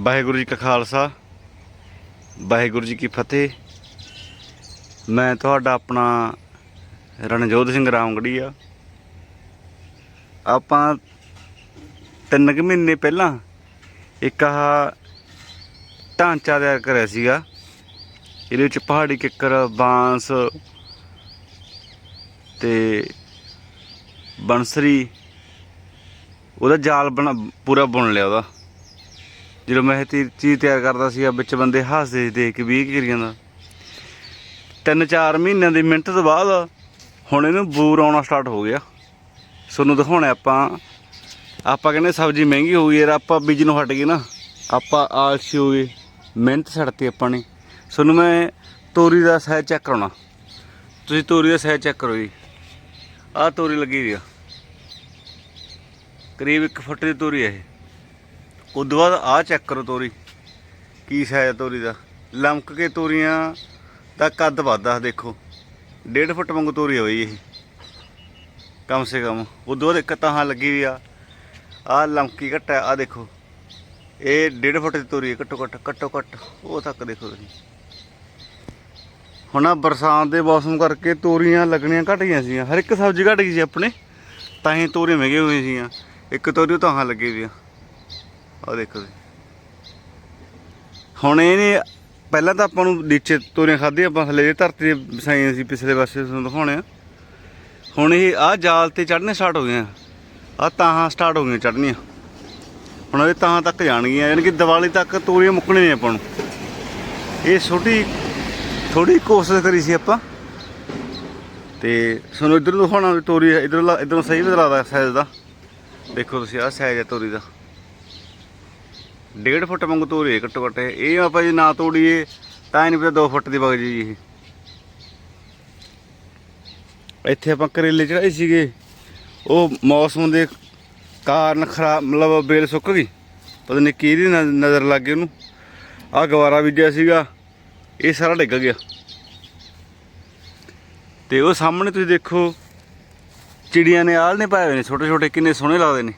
ਵਾਹਿਗੁਰੂ ਜੀ ਕਾ ਖਾਲਸਾ, ਵਾਹਿਗੁਰੂ ਜੀ ਕੀ ਫਤਿਹ। ਮੈਂ ਤੁਹਾਡਾ ਆਪਣਾ ਰਣਜੋਤ ਸਿੰਘ ਰਾਮਗੜੀਆ। ਆਪਾਂ ਤਿੰਨ ਕੁ ਮਹੀਨੇ ਪਹਿਲਾਂ ਇੱਕ ਆਹ ਢਾਂਚਾ ਤਿਆਰ ਕਰਿਆ ਸੀਗਾ। ਇਹਦੇ ਵਿੱਚ ਪਹਾੜੀ ਕਿੱਕਰ, ਬਾਂਸ ਤੇ ਬੰਸਰੀ ਉਹਦਾ ਜਾਲ ਬਣਾ, ਪੂਰਾ ਬੁਣ ਲਿਆ ਉਹਦਾ। ਜਦੋਂ ਮੈਂ ਇਹ ਤੀ- ਚੀਜ਼ ਤਿਆਰ ਕਰਦਾ ਸੀ ਵਿੱਚ ਬੰਦੇ ਹੱਸਦੇ ਸੀ ਦੇਖ ਕੇ ਵੀ ਇਹ ਕੀ ਤਿੰਨ ਚਾਰ ਮਹੀਨਿਆਂ ਦੀ ਮਿਹਨਤ ਤੋਂ ਬਾਅਦ ਹੁਣ ਇਹਨੂੰ ਬੂਰ ਆਉਣਾ ਸਟਾਰਟ ਹੋ ਗਿਆ। ਤੁਹਾਨੂੰ ਦਿਖਾਉਣਾ ਆਪਾਂ। ਆਪਾਂ ਕਹਿੰਦੇ ਸਬਜ਼ੀ ਮਹਿੰਗੀ ਹੋ ਗਈ ਯਾਰ, ਆਪਾਂ ਬੀਜ ਨੂੰ ਹਟ ਗਏ ਨਾ। ਆਪਾਂ ਆਲਸੀ ਹੋ ਗਏ ਮਿਹਨਤ ਛੱਡਤੀ ਆਪਾਂ ਨੇ। ਤੁਹਾਨੂੰ ਮੈਂ ਤੋਰੀ ਦਾ ਸਾਈਜ਼ ਚੈੱਕ ਕਰਾਉਣਾ। ਤੁਸੀਂ ਤੋਰੀ ਦਾ ਸਾਈਜ਼ ਚੈੱਕ ਕਰੋ ਜੀ। ਆਹ ਤੋਰੀ ਲੱਗੀ ਹੋਈ ਆ। ਕਰੀਬ 1 ਫੁੱਟ ਦੀ ਤੋਰੀ ਹੈ ਇਹ। ਉਦੋਂ ਬਾਅਦ ਆਹ ਚੈੱਕ ਕਰੋ ਤੋਰੀ। ਕੀ ਸਾਈਜ਼ ਤੋਰੀ ਦਾ। ਲਮਕ ਕੇ ਤੋਰੀਆਂ ਦਾ ਕੱਦ ਵੱਧਦਾ, ਦੇਖੋ। 1.5 ਫੁੱਟ ਵਾਂਗੂ ਤੋਰੀ ਹੋਈ ਇਹ। ਕਮ ਸੇ ਕਮ। ਉਦੋਂ ਬਾਅਦ ਇੱਕ ਤਾਂ ਲੱਗੀ ਵੀ ਆ। ਆਹ ਲਮਕੀ ਘਟਾ ਆ ਦੇਖੋ। ਇਹ 1.5 ਫੁੱਟ ਦੀ ਤੋਰੀ ਹੈ, ਘੱਟੋ ਘੱਟ ਘੱਟੋ ਘੱਟ, ਉਹ ਤੱਕ ਦੇਖੋ ਤੁਸੀਂ। ਹੁਣ ਆ ਬਰਸਾਤ ਦੇ ਮੌਸਮ ਕਰਕੇ ਤੋਰੀਆਂ ਲੱਗਣੀਆਂ ਘਟ ਗਈਆਂ ਸੀ ਹਰ ਇੱਕ ਸਬਜ਼ੀ ਘਟ ਗਈ ਸੀ ਆਪਣੇ। ਤਾਂ ਹੀ ਤੋਰੀਆਂ ਮਹਿੰਗੀਆਂ ਹੋਈਆਂ ਸੀਗੀਆਂ। ਇੱਕ ਤੋਰੀ ਉਹ ਤਾਂ ਲੱਗੀ ਵੀ ਆ। ਆਹ ਦੇਖੋ ਜੀ। ਹੁਣ ਇਹ ਨੇ ਪਹਿਲਾਂ ਤਾਂ ਆਪਾਂ ਨੂੰ ਨੀਚੇ ਤੋਰੀਆਂ ਖਾਧੀਆਂ, ਆਪਾਂ ਥੱਲੇ ਦੀ ਧਰਤੀ ਦੇ ਵਸਾਈਆਂ ਸੀ, ਪਿਛਲੇ ਪਾਸੇ ਤੁਹਾਨੂੰ ਦਿਖਾਉਣੇ ਆ। ਹੁਣ ਇਹ ਆਹ ਜਾਲ ਤੇ ਚੜਨੇ ਸਟਾਰਟ ਹੋ ਗਏ ਆ ਤਾਹਾਂ ਸਟਾਰਟ ਹੋ ਗਈਆਂ ਚੜਨੀਆਂ ਹੁਣ ਇਹ ਤਾਹਾਂ ਤੱਕ ਜਾਣਗੀਆਂ, ਯਾਨੀ ਕਿ ਦੀਵਾਲੀ ਤੱਕ ਤੋਰੀਆਂ ਮੁੱਕਣੀਆਂ ਨੇ ਆਪਾਂ ਨੂੰ। ਇਹ ਛੋਟੀ ਥੋੜੀ ਕੋਸ਼ਿਸ਼ ਕਰੀ ਸੀ ਆਪਾਂ। ਤੇ ਸਾਨੂੰ ਇਧਰ ਦਿਖਾਉਣਾ ਵੀ ਤੋਰੀ ਇਧਰ ਇਧਰੋਂ ਸਹੀ ਬਦਲਾਦਾ ਸਾਈਜ਼ ਦਾ। ਦੇਖੋ ਤੁਸੀਂ ਆਹ ਸਾਈਜ਼ ਹੈ ਤੋਰੀ ਦਾ। 1.5 ਫੁੱਟ ਵਾਂਗੂ ਤੋਰੀ ਹੈ ਘੱਟੋ ਘੱਟ ਇਹ। ਆਪਾਂ ਜੇ ਨਾ ਤੋੜੀਏ, ਤਾਂ ਹੀ ਨਹੀਂ ਪਤਾ 2 ਫੁੱਟ ਦੀ ਵਗ ਜੀ ਇਹ। ਇੱਥੇ ਆਪਾਂ ਕਰੇਲੇ ਚੜਾਏ ਸੀਗੇ। ਉਹ ਮੌਸਮ ਦੇ ਕਾਰਨ ਖਰਾਬ ਮਤਲਬ ਬੇਲ ਸੁੱਕ ਗਈ। ਪਤਾ ਨਹੀਂ ਕਿਹਦੀ ਨਜ਼ਰ ਲੱਗ ਗਈ ਉਹਨੂੰ। ਆਹ ਗਵਾਰਾ ਬੀਜਿਆ ਸੀਗਾ। ਇਹ ਸਾਰਾ ਡਿੱਗ ਗਿਆ। ਤੇ ਉਹ ਸਾਹਮਣੇ ਤੁਸੀਂ ਦੇਖੋ, ਚਿੜੀਆਂ ਨੇ ਆਲ ਨੇ ਪਾਏ ਹੋਏ ਨੇ ਛੋਟੇ ਛੋਟੇ ਕਿੰਨੇ ਸੋਹਣੇ ਲੱਗਦੇ ਨੇ।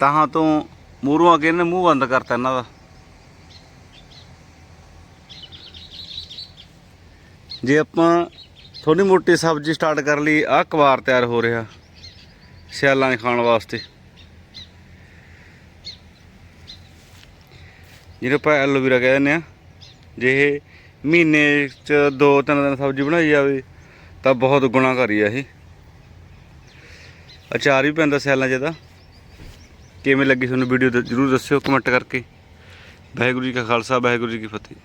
ਤਾਹਾਂ ਤੋਂ ਮੂਹਰੋਂ ਆ ਕੇ ਇਹਨੇ ਮੂੰਹ ਬੰਦ ਕਰਤਾ ਇਹਨਾਂ ਦਾ। ਜੇ ਆਪਾਂ ਥੋੜੀ ਮੋਟੀ ਸਬਜ਼ੀ ਸਟਾਰਟ ਕਰ ਲਈ, ਆਹ ਕਵਾਰ ਤਿਆਰ ਹੋ ਰਿਹਾ ਸਿਆਲਾਂ ਦੇ ਖਾਣ ਵਾਸਤੇ। ਜਿਹਨੂੰ ਆਪਾਂ ਐਲੋਵੀਰਾ ਕਹਿ ਦਿੰਦੇ ਆ, ਜੇ ਇਹ ਮਹੀਨੇ ਚ ਦੋ ਤਿੰਨ ਦਿਨ ਸਬਜ਼ੀ ਬਣਾਈ ਜਾਵੇ, ਤਾਂ ਬਹੁਤ ਗੁਣਾਕਾਰੀ ਆ ਇਹ। ਅਚਾਰ ਵੀ ਪੈਂਦਾ ਸਿਆਲਾਂ 'ਚ ਇਹਦਾ। ਕਿਵੇਂ ਲੱਗੀ ਤੁਹਾਨੂੰ ਵੀਡੀਓ ਜਰੂਰ ਦੱਸਿਓ ਕਮੈਂਟ ਕਰਕੇ। ਵਾਹਿਗੁਰੂ ਜੀ ਕਾ ਖਾਲਸਾ, ਵਾਹਿਗੁਰੂ ਜੀ ਕੀ ਫਤਿਹ।